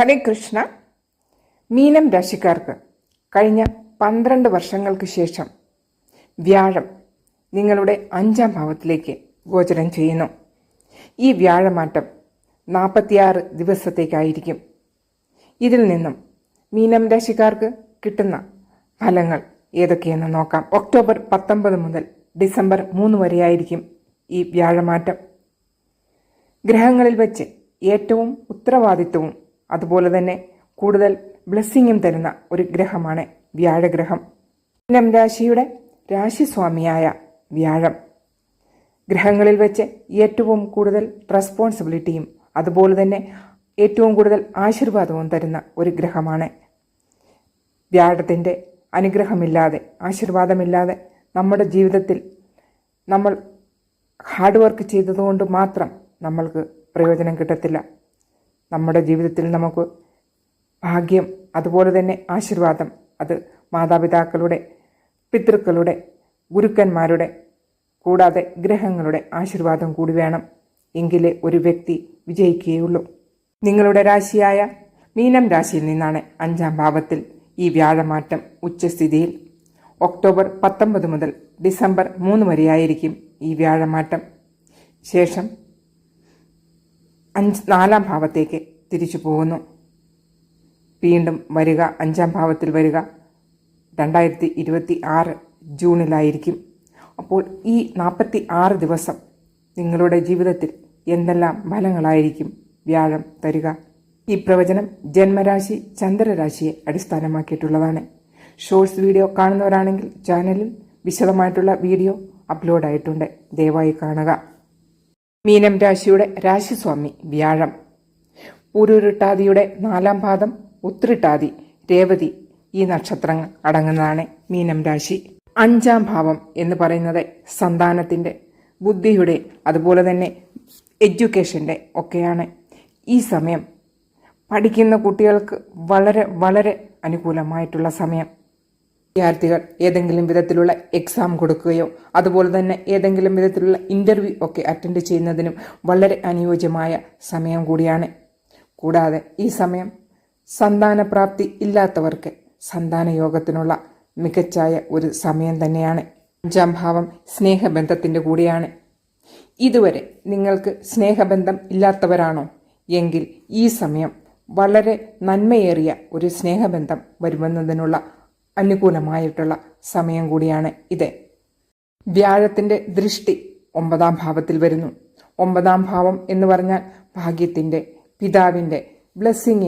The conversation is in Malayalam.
ഹരേ കൃഷ്ണ മീനം രാശിക്കാർക്ക് കഴിഞ്ഞ പന്ത്രണ്ട് വർഷങ്ങൾക്ക് ശേഷം വ്യാഴം നിങ്ങളുടെ അഞ്ചാം ഭാവത്തിലേക്ക് ഗോചരം ചെയ്യുന്നു. ഈ വ്യാഴമാറ്റം നാൽപ്പത്തിയാറ് ദിവസത്തേക്കായിരിക്കും. ഇതിൽ നിന്നും മീനം രാശിക്കാർക്ക് കിട്ടുന്ന ഫലങ്ങൾ ഏതൊക്കെയെന്ന് നോക്കാം. ഒക്ടോബർ പത്തൊമ്പത് മുതൽ ഡിസംബർ മൂന്ന് വരെയായിരിക്കും ഈ വ്യാഴമാറ്റം. ഗ്രഹങ്ങളിൽ വെച്ച് ഏറ്റവും ഉത്തരവാദിത്വവും അതുപോലെ തന്നെ കൂടുതൽ ബ്ലെസ്സിങ്ങും തരുന്ന ഒരു ഗ്രഹമാണ് വ്യാഴഗ്രഹം. മീനം രാശിയുടെ രാശിസ്വാമിയായ വ്യാഴം. ഗ്രഹങ്ങളിൽ വെച്ച് ഏറ്റവും കൂടുതൽ റെസ്പോൺസിബിലിറ്റിയും അതുപോലെ തന്നെ ഏറ്റവും കൂടുതൽ ആശീർവാദവും തരുന്ന ഒരു ഗ്രഹമാണ്. വ്യാഴത്തിന്റെ അനുഗ്രഹമില്ലാതെ ആശീർവാദമില്ലാതെ നമ്മുടെ ജീവിതത്തിൽ നമ്മൾ ഹാർഡ് വർക്ക് ചെയ്തതുകൊണ്ട് മാത്രം നമ്മൾക്ക് പ്രയോജനം കിട്ടത്തില്ല. നമ്മുടെ ജീവിതത്തിൽ നമുക്ക് ഭാഗ്യം അതുപോലെ തന്നെ ആശീർവാദം അത് മാതാപിതാക്കളുടെ പിതൃക്കളുടെ ഗുരുക്കന്മാരുടെ കൂടാതെ ഗ്രഹങ്ങളുടെ ആശീർവാദം കൂടി വേണം എങ്കിലേ ഒരു വ്യക്തി വിജയിക്കുകയുള്ളൂ. നിങ്ങളുടെ രാശിയായ മീനം രാശിയിൽ നിന്നാണ് അഞ്ചാം ഭാവത്തിൽ ഈ വ്യാഴമാറ്റം ഉച്ചസ്ഥിതിയിൽ. ഒക്ടോബർ പത്തൊമ്പത് മുതൽ ഡിസംബർ മൂന്ന് വരെയായിരിക്കും ഈ വ്യാഴമാറ്റം. ശേഷം അഞ്ച് നാലാം ഭാവത്തേക്ക് തിരിച്ചു പോകുന്നു. വീണ്ടും വരിക അഞ്ചാം ഭാവത്തിൽ വരിക. രണ്ടായിരത്തി ഇരുപത്തി ആറ് ജൂണിലായിരിക്കും. അപ്പോൾ ഈ നാൽപ്പത്തി ആറ് ദിവസം നിങ്ങളുടെ ജീവിതത്തിൽ എന്തെല്ലാം ഫലങ്ങളായിരിക്കും വ്യാഴം തരിക? ഈ പ്രവചനം ജന്മരാശി ചന്ദ്രരാശിയെ അടിസ്ഥാനമാക്കിയിട്ടുള്ളതാണ്. ഷോർട്സ് വീഡിയോ കാണുന്നവരാണെങ്കിൽ ചാനലിൽ വിശദമായിട്ടുള്ള വീഡിയോ അപ്ലോഡായിട്ടുണ്ട്. ദയവായി കാണുക. മീനം രാശിയുടെ രാശിസ്വാമി വ്യാഴം. പൂരുരുട്ടാതിയുടെ നാലാം പാദം ഉത്രിട്ടാതി രേവതി ഈ നക്ഷത്രങ്ങൾ അടങ്ങുന്നതാണ് മീനം രാശി. അഞ്ചാം ഭാവം എന്ന് പറയുന്നത് സന്താനത്തിന്റെ ബുദ്ധിയുടെ അതുപോലെ തന്നെ എഡ്യൂക്കേഷന്റെ ഒക്കെയാണ്. ഈ സമയം പഠിക്കുന്ന കുട്ടികൾക്ക് വളരെ വളരെ അനുകൂലമായിട്ടുള്ള സമയം. വിദ്യാർത്ഥികൾ ഏതെങ്കിലും വിധത്തിലുള്ള എക്സാം കൊടുക്കുകയോ അതുപോലെ തന്നെ ഏതെങ്കിലും വിധത്തിലുള്ള ഇന്റർവ്യൂ ഒക്കെ അറ്റൻഡ് ചെയ്യുന്നതിനും വളരെ അനുയോജ്യമായ സമയം കൂടിയാണ്. കൂടാതെ ഈ സമയം സന്താനപ്രാപ്തി ഇല്ലാത്തവർക്ക് സന്താന യോഗത്തിനുള്ള മികച്ചായ ഒരു സമയം തന്നെയാണ്. അഞ്ചാം ഭാവം സ്നേഹബന്ധത്തിന്റെ കൂടിയാണ്. ഇതുവരെ നിങ്ങൾക്ക് സ്നേഹബന്ധം ഇല്ലാത്തവരാണോ? എങ്കിൽ ഈ സമയം വളരെ നന്മയേറിയ ഒരു സ്നേഹബന്ധം വരുമെന്നതിനുള്ള അനുകൂലമായിട്ടുള്ള സമയം കൂടിയാണ് ഇത്. വ്യാഴത്തിന്റെ ദൃഷ്ടി ഒമ്പതാം ഭാവത്തിൽ വരുന്നു. ഒമ്പതാം ഭാവം എന്ന് പറഞ്ഞാൽ ഭാഗ്യത്തിന്റെ പിതാവിന്റെ ബ്ലെസ്സിങ്